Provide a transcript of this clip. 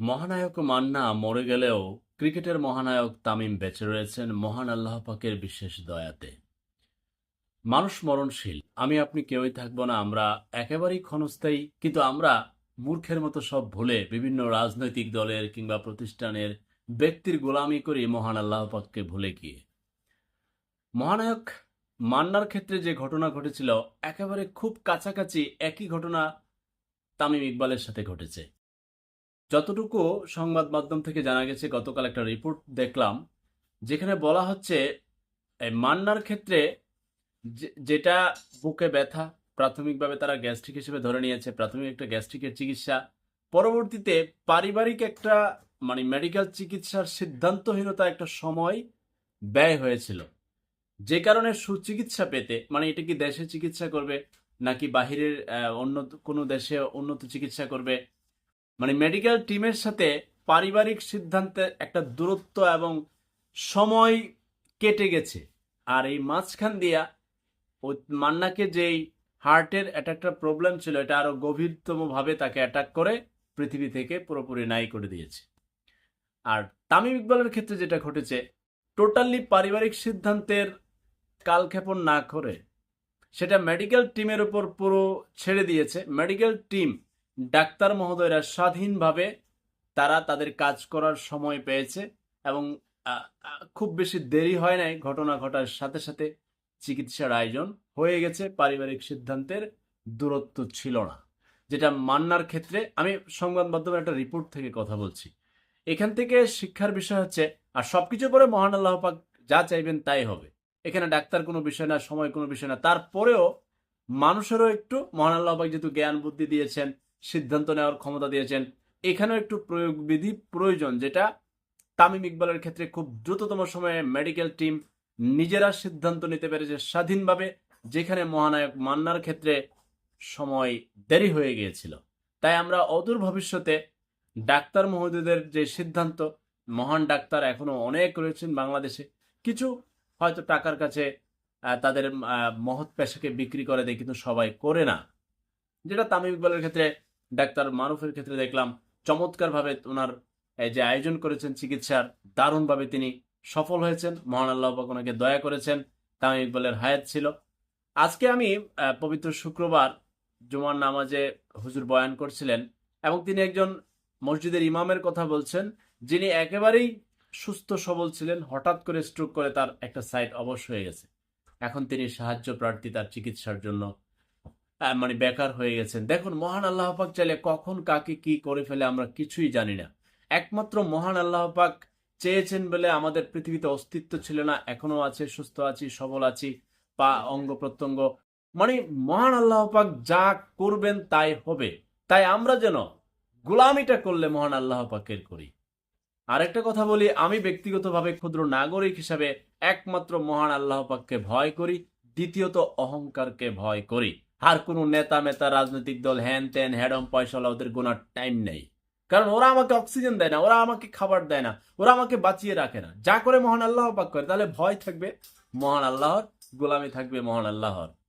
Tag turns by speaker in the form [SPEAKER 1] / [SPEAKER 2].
[SPEAKER 1] মহানায়ক মান্না মরে গেলেও ক্রিকেটের মহানায়ক তামিম বেঁচে রয়েছেন মহান আল্লাহ পাকের বিশেষ দয়াতে। মানুষ মরণশীল। আমি, আপনি কেউই থাকব না। আমরা একেবারেই ক্ষণস্থায়ী। কিন্তু আমরা মূর্খের মতো সব ভুলে বিভিন্ন রাজনৈতিক দলের কিংবা প্রতিষ্ঠানের ব্যক্তির গোলামি করি মহান আল্লাহ পাককে ভুলে গিয়ে। মহানায়ক মান্নার ক্ষেত্রে যে ঘটনা ঘটেছিল, একেবারে খুব কাছাকাছি একই ঘটনা তামিম ইকবালের সাথে ঘটেছে। যতটুকু সংবাদ মাধ্যম থেকে জানা গেছে, গতকাল একটা রিপোর্ট দেখলাম, যেখানে বলা হচ্ছে মান্নার ক্ষেত্রে যেটা বুকে ব্যথা, প্রাথমিকভাবে তারা গ্যাস্ট্রিক হিসেবে ধরে নিয়েছে, প্রাথমিক একটা গ্যাস্ট্রিকের চিকিৎসা। পরবর্তীতে পারিবারিক একটা মানে মেডিকেল চিকিৎসার সিদ্ধান্তহীনতা একটা সময় ব্যয় হয়েছিল। যে কারণে সুচিকিৎসা পেতে মানে এটা কি দেশে চিকিৎসা করবে, নাকি বাহিরের অন্য কোনো দেশে উন্নত চিকিৎসা করবে মানে মেডিকেল টিমের সাথে পারিবারিক সিদ্ধান্তে একটা দূরত্ব এবং সময় কেটে গেছে। আর এই মাঝখান দিয়া ওই মান্নাকে যেই হার্টের একটা প্রবলেম ছিল, এটা আরও গভীরতমভাবে তাকে অ্যাটাক করে পৃথিবী থেকে পুরোপুরি নাই করে দিয়েছে। আর তামিম ইকবালের ক্ষেত্রে যেটা ঘটেছে টোটালি পারিবারিক সিদ্ধান্তের কালক্ষেপণ না করে সেটা মেডিকেল টিমের উপর পুরো ছেড়ে দিয়েছে। মেডিকেল টিম ডাক্তার মহোদয়রা স্বাধীনভাবে তারা তাদের কাজ করার সময় পেয়েছে এবং খুব বেশি দেরি হয় নাই, ঘটনা ঘটার সাথে সাথে চিকিৎসার আয়োজন হয়ে গেছে, পারিবারিক সিদ্ধান্তের দূরত্ব ছিল না। যেটা মান্নার ক্ষেত্রে, আমি সংবাদ মাধ্যমে একটা রিপোর্ট থেকে কথা বলছি। এখান থেকে শিক্ষার বিষয় হচ্ছে, আর সবকিছু পরে মহান আল্লাহ পাক যা চাইবেন তাই হবে। এখানে ডাক্তার কোনো বিষয় না, সময় কোনো বিষয় না। তারপরেও মানুষেরও একটু, মহান আল্লাহ পাক যেহেতু জ্ঞান বুদ্ধি দিয়েছেন সিদ্ধান্ত নেওয়ার ক্ষমতা দিয়েছেন। এখানেও একটু প্রয়োগবিধি প্রয়োজন, যেটা তামিম ইকবালের ক্ষেত্রে খুব দ্রুততম সময়ে মেডিকেল টিম নিজেরা সিদ্ধান্ত নিতে পেরেছে স্বাধীনভাবে, যেখানে মহানায়ক মান্নার ক্ষেত্রে সময় দেরি হয়ে গিয়েছিল। তাই আমরা অদূর ভবিষ্যতে ডাক্তার মহোদয়দের যে সিদ্ধান্ত, মহান ডাক্তার এখনও অনেক রয়েছেন বাংলাদেশে, কিছু হয়তো টাকার কাছে তাদের মহৎ পেশাকে বিক্রি করে দেয়, কিন্তু সবাই করে না। যেটা তামিম ইকবালের ক্ষেত্রে ডাক্তার মারুফের ক্ষেত্রে দেখলাম চমৎকারভাবে ওনার যে আয়োজন করেছেন চিকিৎসার, দারুণভাবে তিনি সফল হয়েছেন। মহান আল্লাহ ওনাকে দয়া করেছেন তামিম ইকবালের হায়াত ছিল। আজকে আমি পবিত্র শুক্রবার জুমার নামাজে হুজুর বয়ান করছিলেন এবং তিনি একজন মসজিদের ইমামের কথা বলছেন, যিনি একেবারেই সুস্থ সবল ছিলেন, হঠাৎ করে স্ট্রোক করে তার একটা সাইড অবশ হয়ে গেছে। এখন তিনি সাহায্য প্রার্থী তার চিকিৎসার জন্য মানে বেকার হয়ে গেছেন। দেখুন, মহান আল্লাহ পাক চাইলে কখন কাকে কি করে ফেলে আমরা কিছুই জানি না। একমাত্র মহান আল্লাহ পাক চেয়েছেন বলে আমাদের পৃথিবীতে অস্তিত্ব ছিল না, এখনও আছে, সুস্থ আছি, সবল আছি, পা অঙ্গ প্রত্যঙ্গ। মানে মহান আল্লাহ পাক যা করবেন তাই হবে। তাই আমরা যেন গোলামিটা করলে মহান আল্লাহ পাকের করি। আরেকটা কথা বলি, আমি ব্যক্তিগতভাবে ক্ষুদ্র নাগরিক হিসাবে একমাত্র মহান আল্লাহ পাককে ভয় করি, দ্বিতীয়ত অহংকারকে ভয় করি। আর কোনো নেতা মেতা রাজনৈতিক দল হ্যান ত্যান হ্যাডম পয়সালা ওদের গোনার টাইম নেই। কারণ ওরা আমাকে অক্সিজেন দেয় না, ওরা আমাকে খাবার দেয় না, ওরা আমাকে বাঁচিয়ে রাখে না। যা করে মহান আল্লাহ পাক করে, তাহলে ভয় থাকবে মহান আল্লাহর, গোলামি থাকবে মহান আল্লাহর।